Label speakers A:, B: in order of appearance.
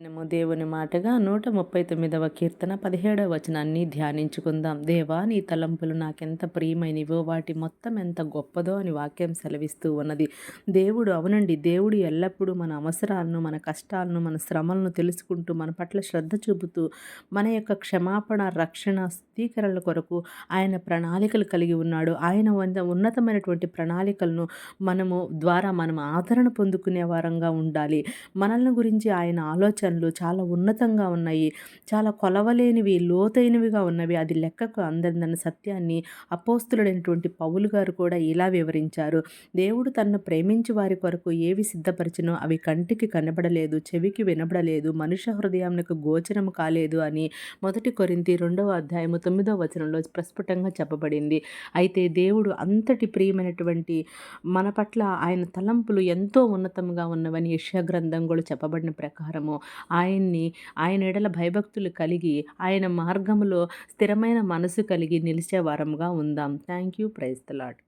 A: మనము దేవుని మాటగా నూట ముప్పై తొమ్మిదవ కీర్తన పదిహేడవ వచనాన్ని ధ్యానించుకుందాం. దేవా నీ తలంపులు నాకెంత ప్రియమైనవో వాటి మొత్తం ఎంత గొప్పదో అని వాక్యం సెలవిస్తూ ఉన్నది. దేవుడు అవునండి దేవుడు ఎల్లప్పుడూ మన అవసరాలను మన కష్టాలను మన శ్రమలను తెలుసుకుంటూ మన పట్ల శ్రద్ధ చూపుతూ మన యొక్క క్షమాపణ రక్షణ వ్యక్తీకరణల కొరకు ఆయన ప్రణాళికలు కలిగి ఉన్నాడు. ఆయన వంద ఉన్నతమైనటువంటి ప్రణాళికలను మనము ద్వారా మనం ఆదరణ పొందుకునే వారంగా ఉండాలి. మనల్ని గురించి ఆయన ఆలోచనలు చాలా ఉన్నతంగా ఉన్నాయి. చాలా కొలవలేనివి లోతైనవిగా ఉన్నవి. అది లెక్కకు అందరిదన్న సత్యాన్ని అపోస్తులుడైనటువంటి పౌలు గారు కూడా ఇలా వివరించారు. దేవుడు తన్ను ప్రేమించి వారి కొరకు ఏవి సిద్ధపరిచినో అవి కంటికి కనబడలేదు చెవికి వినబడలేదు మనుష్య హృదయానికి గోచరం కాలేదు అని మొదటి కొరింతి రెండవ అధ్యాయము తొమ్మిదో వచనంలో ప్రస్ఫుటంగా చెప్పబడింది. అయితే దేవుడు అంతటి ప్రియమైనటువంటి మన పట్ల ఆయన తలంపులు ఎంతో ఉన్నతంగా ఉన్నవని యష్యా గ్రంథం కూడా చెప్పబడిన ప్రకారము ఆయన్ని ఆయన ఎడల భయభక్తులు కలిగి ఆయన మార్గంలో స్థిరమైన మనసు కలిగి నిలిచే వారంగా ఉందాం. Thank you praise the lord